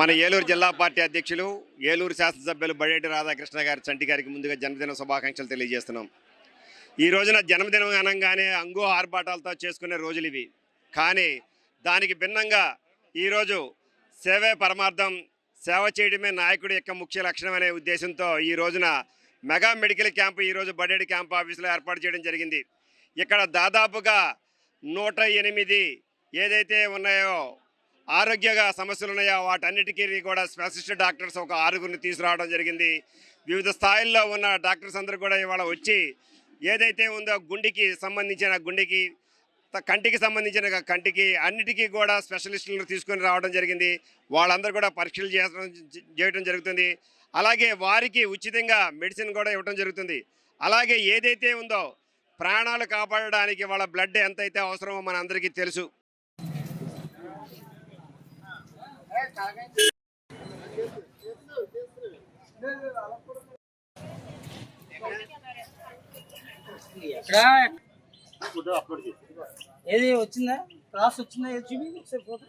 మన ఏలూరు జిల్లా పార్టీ అధ్యక్షులు ఏలూరు శాసనసభ్యులు బడేటి రాధాకృష్ణ గారి చంటి గారికి ముందుగా జన్మదిన శుభాకాంక్షలు తెలియజేస్తున్నాం. ఈ రోజున జన్మదినం అనగానే అంగు ఆర్భాటాలతో చేసుకునే రోజులు ఇవి. కానీ దానికి భిన్నంగా ఈరోజు సేవే పరమార్థం సేవ చేయడమే నాయకుడి యొక్క ముఖ్య లక్షణం అనే ఉద్దేశంతో ఈ రోజున మెగా మెడికల్ క్యాంపు ఈరోజు బడేడి క్యాంప్ ఆఫీసులో ఏర్పాటు చేయడం జరిగింది. ఇక్కడ దాదాపుగా నూట ఎనిమిది ఏదైతే ఉన్నాయో ఆరోగ్యగా సమస్యలు ఉన్నాయో వాటన్నిటికీ కూడా స్పెషలిస్ట్ డాక్టర్స్ ఒక ఆరుగురిని తీసుకురావడం జరిగింది. వివిధ స్థాయిల్లో ఉన్న డాక్టర్స్ అందరూ కూడా ఇవాళ వచ్చి ఏదైతే ఉందో గుండెకి సంబంధించిన గుండెకి కంటికి సంబంధించిన కంటికి అన్నిటికీ కూడా స్పెషలిస్టులను తీసుకొని రావడం జరిగింది. వాళ్ళందరూ కూడా పరీక్షలు చేయడం చేయడం జరుగుతుంది. అలాగే వారికి ఉచితంగా మెడిసిన్ కూడా ఇవ్వడం జరుగుతుంది. అలాగే ఏదైతే ఉందో ప్రాణాలు కాపాడడానికి వాళ్ళ బ్లడ్ ఎంతైతే అవసరమో మన అందరికీ తెలుసు. ఏది వచ్చిందా? క్లాస్ వచ్చిందా? ఏది చూపి? ఫోటో